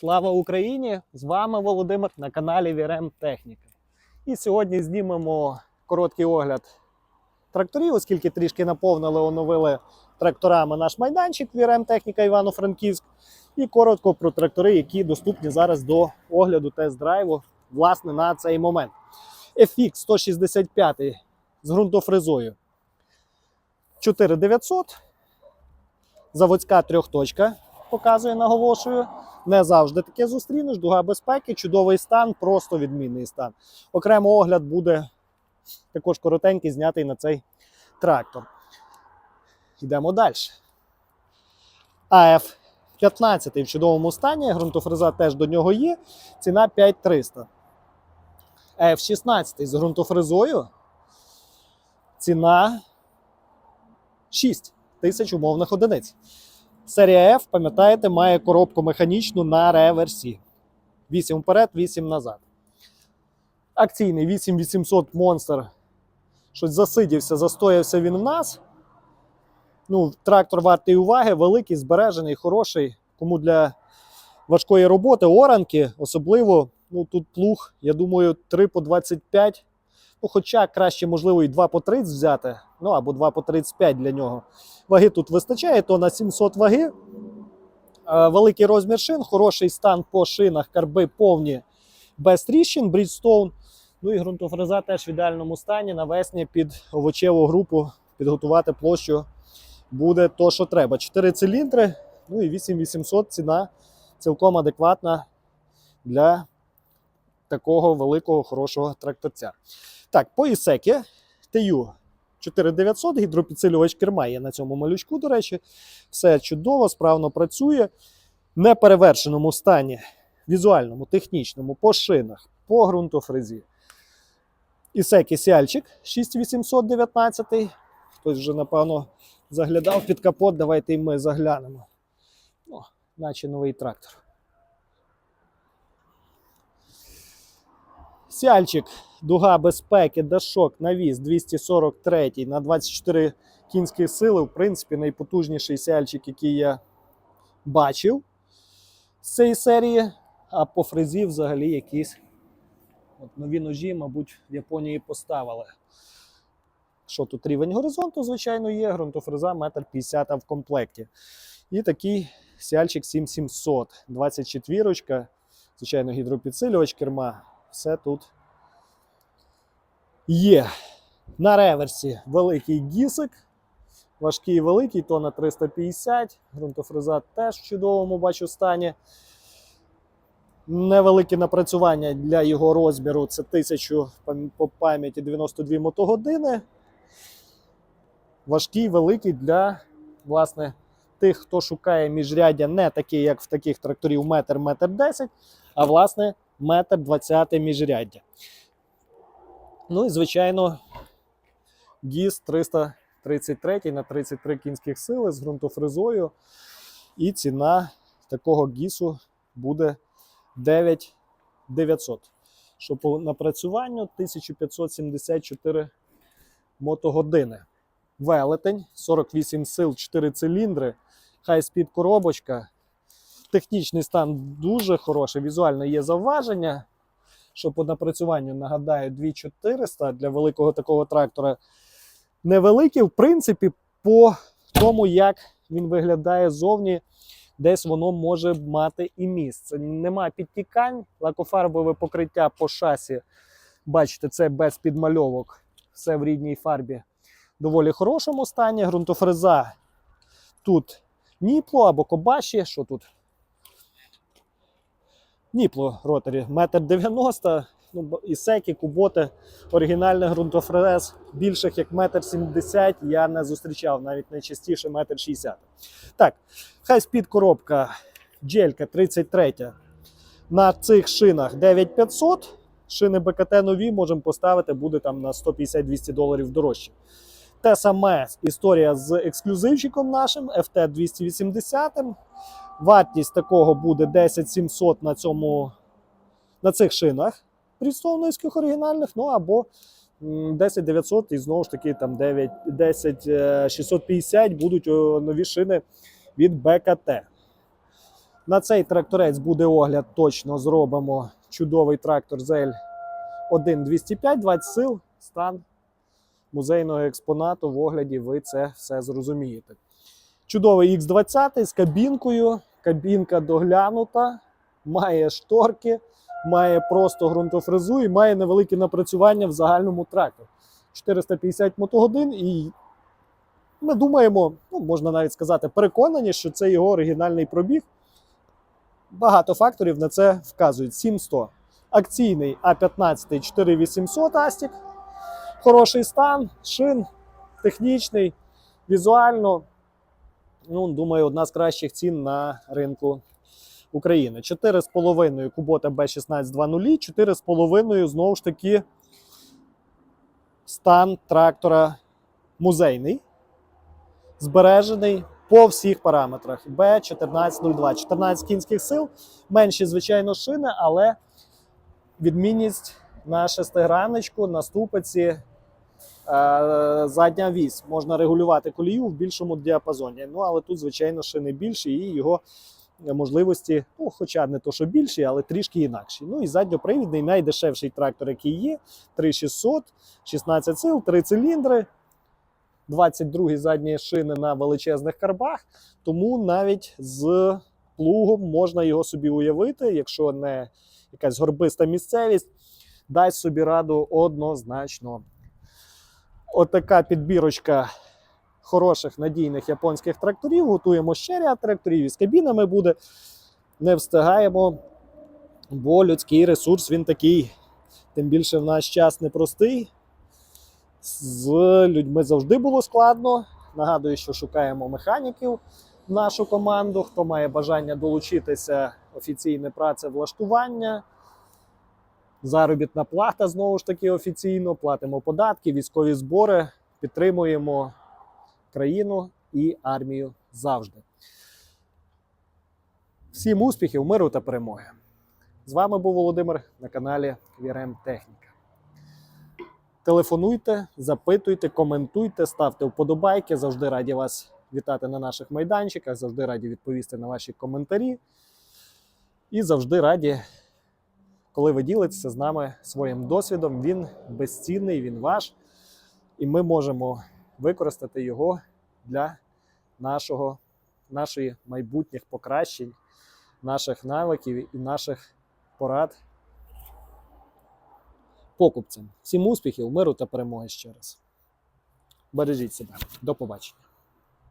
Слава Україні! З вами Володимир на каналі VRM Техніка. І сьогодні знімемо короткий огляд тракторів, оскільки трішки наповнили, оновили тракторами наш майданчик VRM Техніка Івано-Франківськ. І коротко про трактори, які доступні зараз до огляду тест-драйву власне на цей момент. FX 165 з ґрунтофрезою 4900. Заводська трьохточка показує, наголошую. Не завжди таке зустрінеш. Дуга безпеки, чудовий стан, просто відмінний стан. Окремо огляд буде також коротенький, знятий на цей трактор. Йдемо далі. АФ 15 в чудовому стані. Ґрунтофреза теж до нього є. Ціна 5300. АФ 16 з ґрунтофрезою. Ціна 6 тисяч умовних одиниць. Серія F, пам'ятаєте, має коробку механічну на реверсі. 8 вперед, 8 назад. Акційний 8800 Monster. Щось засидівся, застоявся він в нас. Ну, трактор вартий уваги, великий, збережений, хороший. Кому для важкої роботи, оранки, особливо, ну тут плуг, я думаю, 3 по 25. Ну, хоча краще, можливо, і 2 по 30 взяти, ну або 2 по 35 для нього. Ваги тут вистачає, то на 700 ваги. Е, Великий розмір шин, хороший стан по шинах, карби повні без тріщин, Bridgestone. Ну і ґрунтофреза теж в ідеальному стані. Навесні під овочеву групу підготувати площу буде то, що треба. 4 циліндри, ну і 8800 ціна цілком адекватна для такого великого хорошого тракторця. Так, по ісекі TU 4900, гідропідсилювач керма є на цьому малючку, до речі. Все чудово, справно працює. В неперевершеному стані, візуальному, технічному, по шинах, по ґрунтофрезі. Ісекі Сіальчик 6819. Хтось вже, напевно, заглядав під капот. Давайте і ми заглянемо. О, наче новий трактор. Сіальчик, дуга безпеки, дашок, навіс 243 на 24 кінські сили. В принципі, найпотужніший сіальчик, який я бачив з цієї серії. А по фрезі взагалі якісь нові ножі, мабуть, в Японії поставили. Що тут рівень горизонту, звичайно, є. Ґрунтофреза 1,50 м в комплекті. І такий сіальчик 7700, 24 звичайно, гідропідсилювач керма. Все тут є. На реверсі великий гісик. Важкий і великий, то на 350. Ґрунтофреза теж в чудовому бачу стані. Невелике напрацювання для його розміру це 1000 по пам'яті 92 мотогодини. Важкий, великий для власне, тих, хто шукає міжряддя не такі, як в таких тракторів метр, метр 10, а власне метр 20 міжряддя. Ну і, звичайно, ГІС 333 на 33 кінських сили з ґрунтофрезою. І ціна такого гісу буде 9900. Що по напрацюванню 1574 мотогодини. Велетень, 48 сил, 4 циліндри, хай-спід коробочка. Технічний стан дуже хороший, візуально є зауваження. Що по напрацюванню, нагадаю, 2400 для великого такого трактора невеликі. В принципі, по тому, як він виглядає зовні, десь воно може мати і місце. Нема підтікань, лакофарбове покриття по шасі. Бачите, це без підмальовок. Все в рідній фарбі. Доволі хорошому стані. Ґрунтофреза тут ніпло або кобаші. Що тут? Ніпло роторі, метр 90 ну, і секі, куботи, оригінальний ґрунтофрез більших як метр 70 я не зустрічав, навіть найчастіше метр 60. Так, хай спід коробка джелька 33. На цих шинах 9500. Шини БКТ нові можемо поставити, буде там на 150-200 доларів дорожче. Те саме історія з ексклюзивчиком нашим FT 280. Вартість такого буде 10700 на цьому на цих шинах Брідстоунівських оригінальних, ну або 10900 і знову ж таки там 9, 10 е, 650 будуть нові шини від БКТ. На цей тракторець буде огляд. Точно зробимо чудовий трактор ZL 1205, 20 сил, стан музейного експонату в огляді. Ви це все зрозумієте. Чудовий X20 з кабінкою. Кабінка доглянута, має шторки, має просто ґрунтофрезу і має невелике напрацювання в загальному тракторі. 450 мотогодин, і ми думаємо, ну можна навіть сказати, переконані, що це його оригінальний пробіг. Багато факторів на це вказують. 700. Акційний А15 4800 Астік. Хороший стан, шин, технічний, візуально. Ну, думаю, одна з кращих цін на ринку України. 4,5 Кубота B16 2.0, 4,5 знову ж таки стан трактора музейний, збережений по всіх параметрах. B1402, 14 кінських сил, менші, звичайно, шини, але відмінність на шестиграночку, на ступиці, задня вісь. Можна регулювати колію в більшому діапазоні. Ну, але тут, звичайно, шини більші і його можливості, ну, хоча не то, що більші, але трішки інакші. Ну і задньопривідний, найдешевший трактор, який є, 3600, 16 сил, 3 циліндри. 22 задні шини на величезних карбах, тому навіть з плугом можна його собі уявити, якщо не якась горбиста місцевість, дасть собі раду однозначно. Отака підбірочка хороших надійних японських тракторів. Готуємо ще ряд тракторів із кабінами буде. Не встигаємо, бо людський ресурс він такий. Тим більше в наш час непростий. З людьми завжди було складно. Нагадую, що шукаємо механіків в нашу команду. Хто має бажання долучитися, офіційне працевлаштування, заробітна плата знову ж таки офіційно, платимо податки, військові збори, підтримуємо країну і армію завжди. Всім успіхів, миру та перемоги! З вами був Володимир на каналі Вірем Техніка. Телефонуйте, запитуйте, коментуйте, ставте вподобайки. Завжди раді вас вітати на наших майданчиках, завжди раді відповісти на ваші коментарі. І завжди раді, коли ви ділитеся з нами своїм досвідом. Він безцінний, він ваш, і ми можемо використати його для нашого, нашої майбутніх покращень, наших навиків і наших порад покупцям. Всім успіхів, миру та перемоги ще раз. Бережіть себе. До побачення.